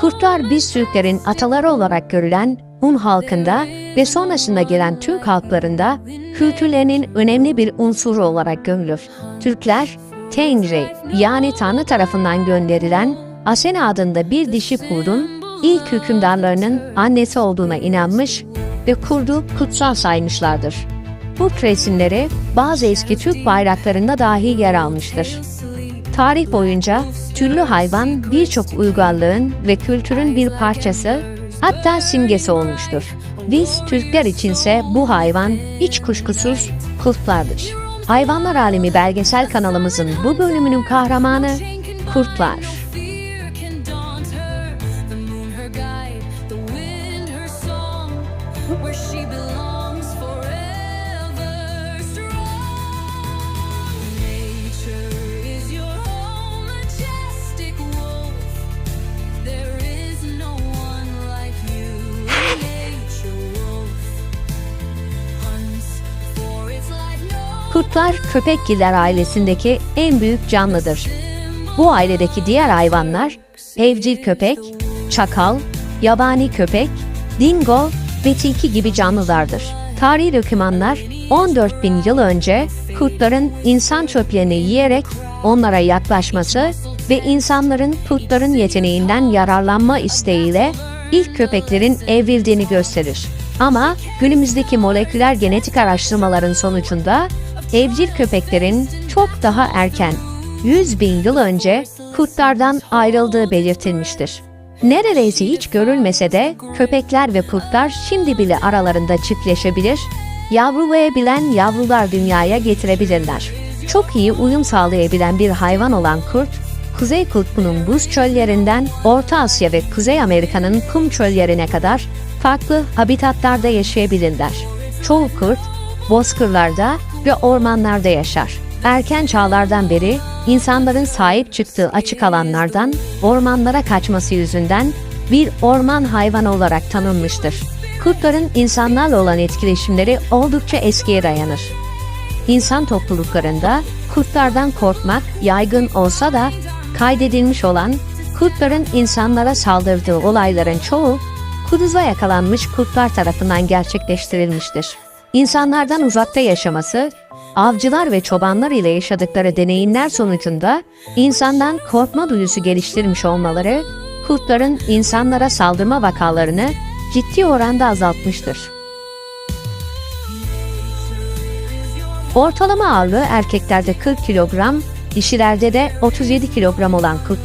Kurtlar biz Türklerin ataları olarak görülen Hun halkında ve sonrasında gelen Türk halklarında kültürlerinin önemli bir unsuru olarak görülür. Türkler, Tengri yani Tanrı tarafından gönderilen Asena adında bir dişi kurdun ilk hükümdarlarının annesi olduğuna inanmış ve kurdu kutsal saymışlardır. Bu resimleri bazı eski Türk bayraklarında dahi yer almıştır. Tarih boyunca türlü hayvan birçok uygarlığın ve kültürün bir parçası hatta simgesi olmuştur. Biz Türkler içinse bu hayvan hiç kuşkusuz kurtlardır. Hayvanlar Alemi belgesel kanalımızın bu bölümünün kahramanı kurtlar. Fear can daunt Kurtlar köpekgiller ailesindeki en büyük canlıdır. Bu ailedeki diğer hayvanlar evcil köpek, çakal, yabani köpek, dingo ve tilki gibi canlılardır. Tarihi dokümanlar 14 bin yıl önce kurtların insan çöplerini yiyerek onlara yaklaşması ve insanların kurtların yeteneğinden yararlanma isteğiyle ilk köpeklerin evrildiğini gösterir. Ama günümüzdeki moleküler genetik araştırmaların sonucunda evcil köpeklerin çok daha erken 100 bin yıl önce kurtlardan ayrıldığı belirtilmiştir. Neredeyse hiç görülmese de köpekler ve kurtlar şimdi bile aralarında çiftleşebilir, yavrulayabilen yavrular dünyaya getirebilirler. Çok iyi uyum sağlayabilen bir hayvan olan kurt, Kuzey Kutbu'nun buz çöllerinden Orta Asya ve Kuzey Amerika'nın kum çöllerine kadar farklı habitatlarda yaşayabilirler. Çoğu kurt, bozkırlarda ve ormanlarda yaşar. Erken çağlardan beri insanların sahip çıktığı açık alanlardan ormanlara kaçması yüzünden bir orman hayvanı olarak tanınmıştır. Kurtların insanlarla olan etkileşimleri oldukça eskiye dayanır. İnsan topluluklarında kurtlardan korkmak yaygın olsa da kaydedilmiş olan kurtların insanlara saldırdığı olayların çoğu kuduza yakalanmış kurtlar tarafından gerçekleştirilmiştir. İnsanlardan uzakta yaşaması, avcılar ve çobanlar ile yaşadıkları deneyimler sonucunda insandan korkma duyusu geliştirmiş olmaları, kurtların insanlara saldırma vakalarını ciddi oranda azaltmıştır. Ortalama ağırlığı erkeklerde 40 kilogram, dişilerde de 37 kilogram olan kurtlar